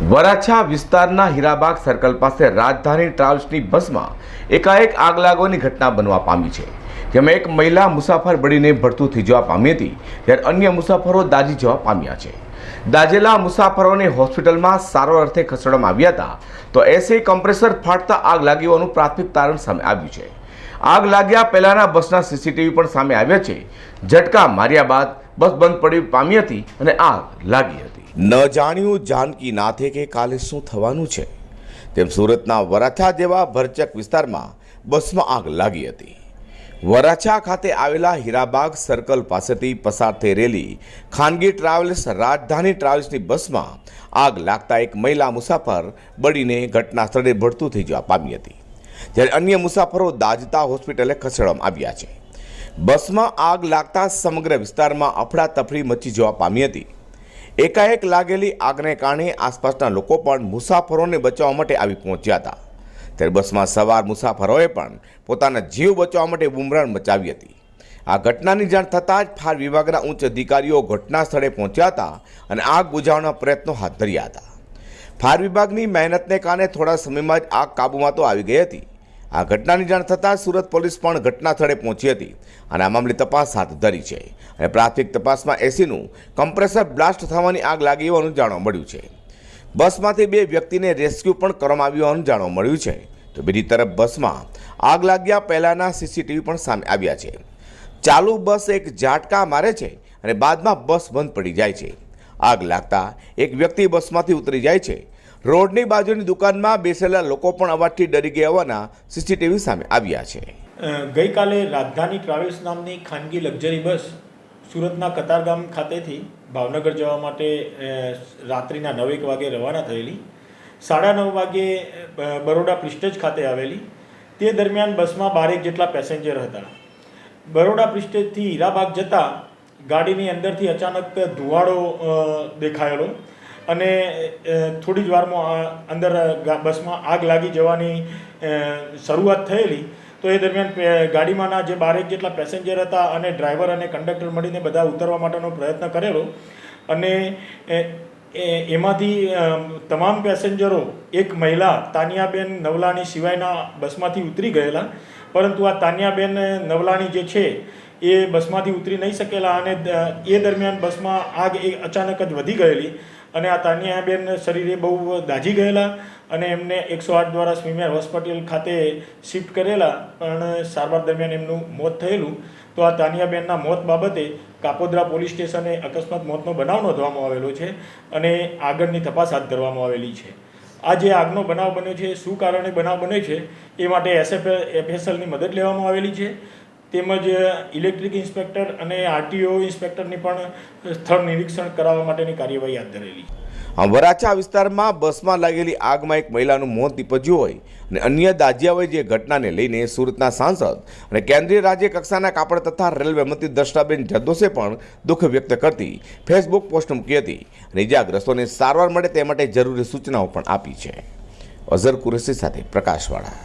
વરાછા વિસ્તારના હીરાબાગ સર્કલ પાસે રાજધાની ટ્રાવેલ્સની બસમાં એકાએક આગ લાગવાની ઘટના બનવા પામી છે. જેમાં એક મહિલા મુસાફર બળીને ભડતું થઈ જવા પામી હતી ત્યારે અન્ય મુસાફરો દાઝી જવા પામ્યા છે. દાઝેલા મુસાફરોને હોસ્પિટલમાં સારવાર અર્થે ખસેડવામાં આવ્યા હતા. તો એસી કમ્પ્રેસર ફાટતા આગ લાગી હોવાનું પ્રાથમિક તારણ સામે આવ્યું છે. આગ લાગ્યા પહેલાના બસના સીસીટીવી પણ સામે આવ્યા છે. ઝટકા માર્યા બાદ બસ બંધ પડી પામી હતી અને આગ લાગી હતી. ન જાણ્યું જાનકી નાથે કે કાલે શું થવાનું છે. તેમ સુરતના વરાછા જેવા ભરચક વિસ્તારમાં બસમાં આગ લાગી હતી. વરાછા ખાતે આવેલા હીરાબાગ સર્કલ પાસેથી પસાર થઈ રહેલી ખાનગી ટ્રાવેલ્સ રાજધાની ટ્રાવેલ્સની બસમાં આગ લાગતા એક મહિલા મુસાફર બળીને ઘટના સ્થળે ભડતું થઈ જવા પામી હતી. જ્યારે અન્ય મુસાફરો દાજતા હોસ્પિટલે ખસેડવામાં આવ્યા છે. બસમાં આગ લાગતા સમગ્ર વિસ્તારમાં અફડાતફડી મચી જવા પામી હતી. એકાએક લાગેલી આગને કારણે આસપાસના લોકો પણ મુસાફરોને બચાવવા માટે આવી પહોંચ્યા હતા. ત્યારે બસમાં સવાર મુસાફરોએ પણ પોતાના જીવ બચાવવા માટે બુમરાણ મચાવી હતી. આ ઘટનાની જાણ થતાં જ ફાયર વિભાગના ઉચ્ચ અધિકારીઓ ઘટના સ્થળે પહોંચ્યા હતા અને આગ બુઝાવવાના પ્રયત્નો હાથ ધર્યા હતા. ફાયર વિભાગની મહેનતને કારણે થોડા સમયમાં જ આગ કાબૂમાં તો આવી ગઈ હતી. આ ઘટનાની જાણ થતાં સુરત પોલીસ પણ ઘટના સ્થળે પહોંચી હતી અને આ મામલે તપાસ હાથ ધરી છે અને પ્રાથમિક તપાસમાં એસીનું કમ્પ્રેસર બ્લાસ્ટ થવાની આગ લાગી હોવાનું જાણવા મળ્યું છે. બસમાંથી બે વ્યક્તિને રેસ્ક્યુ પણ કરવામાં આવ્યું હોવાનું જાણવા મળ્યું છે. તો બીજી તરફ બસમાં આગ લાગ્યા પહેલાંના સીસીટીવી પણ સામે આવ્યા છે. ચાલુ બસ એક ઝાટકા મારે છે અને બાદમાં બસ બંધ પડી જાય છે. આગ લાગતા એક વ્યક્તિ બસમાંથી ઉતરી જાય છે. રોડની બાજુની દુકાનમાં બેસેલા લોકો પણ અવાજથી ડરી ગયા હોવાના સીસીટીવી સામે આવ્યા છે. ગઈકાલે રાજધાની ટ્રાવેલ્સ નામની ખાનગી લક્ઝરી બસ સુરતના કતારગામ ખાતેથી ભાવનગર જવા માટે રાત્રિના નવેક વાગે રવાના થયેલી સાડા નવ વાગે બરોડા પ્રિસ્ટેજ ખાતે આવેલી. તે દરમિયાન બસમાં બારેક જેટલા પેસેન્જર હતા. બરોડા પ્રિસ્ટેજથી હીરાબાગ જતા ગાડીની અંદરથી અચાનક ધુવાડો દેખાયેલો અને થોડી જ વારમાં અંદર બસમાં આગ લાગી જવાની શરૂઆત થયેલી. તો એ દરમિયાન ગાડીમાંના જે બારેક જેટલા પેસેન્જર હતા અને ડ્રાઈવર અને કંડક્ટર મળીને બધા ઉતરવા માટેનો પ્રયત્ન કરેલો અને એ- એમાંથી તમામ પેસેન્જરો, એક મહિલા, તાનિયાબેન નવલાણી સિવાયના બસમાંથી ઉતરી ગયેલા. પરંતુ આ તાનિયાબેન નવલાણી જે છે, એ બસમાંથી ઉતરી નહીં શકેલા અને એ દરમિયાન બસમાં આગ એ અચાનક જ વધી ગયેલી અને આ તાનિયાબેન શરીરે બહુ દાઝી ગયેલા અને એમને એકસો આઠ દ્વારા સ્વિમિયર હોસ્પિટલ ખાતે શિફ્ટ કરેલા. પણ સારવાર દરમિયાન એમનું મોત થયેલું. તો આ તાનિયાબેનના મોત બાબતે કાપોદ્રા પોલીસ સ્ટેશને અકસ્માત મોતનો બનાવ નોંધવામાં આવેલો છે અને આગળની તપાસ હાથ ધરવામાં આવેલી છે. આ જે આગનો બનાવ બન્યો છે, શું કારણે બનાવ બન્યો છે, એ માટે એસએફ એફએસએલની મદદ લેવામાં આવેલી છે. તેમજ ઇલેક્ટ્રિક ઇન્સ્પેક્ટર અને આરટીઓ ઇન્સ્પેક્ટરની પણ સ્થળ નિરીક્ષણ કરાવવા માટેની કાર્યવાહી હાથ ધરેલી વરાછા વિસ્તારમાં બસમાં લાગેલી આગમાં એક મહિલાનું મોત નીપજ્યું હોય અને અન્ય દાજિયા હોય જે ઘટનાને લઈને સુરતના સાંસદ અને કેન્દ્રીય રાજ્ય કક્ષાના કાપડ તથા રેલવે મંત્રી દર્શનાબેન જદ્દોસે પણ દુઃખ વ્યક્ત કરતી ફેસબુક પોસ્ટ મૂકી હતી અને ઇજાગ્રસ્તોને સારવાર મળે તે માટે જરૂરી સૂચનાઓ પણ આપી છે. અઝર કુરેશી સાથે પ્રકાશવાળા.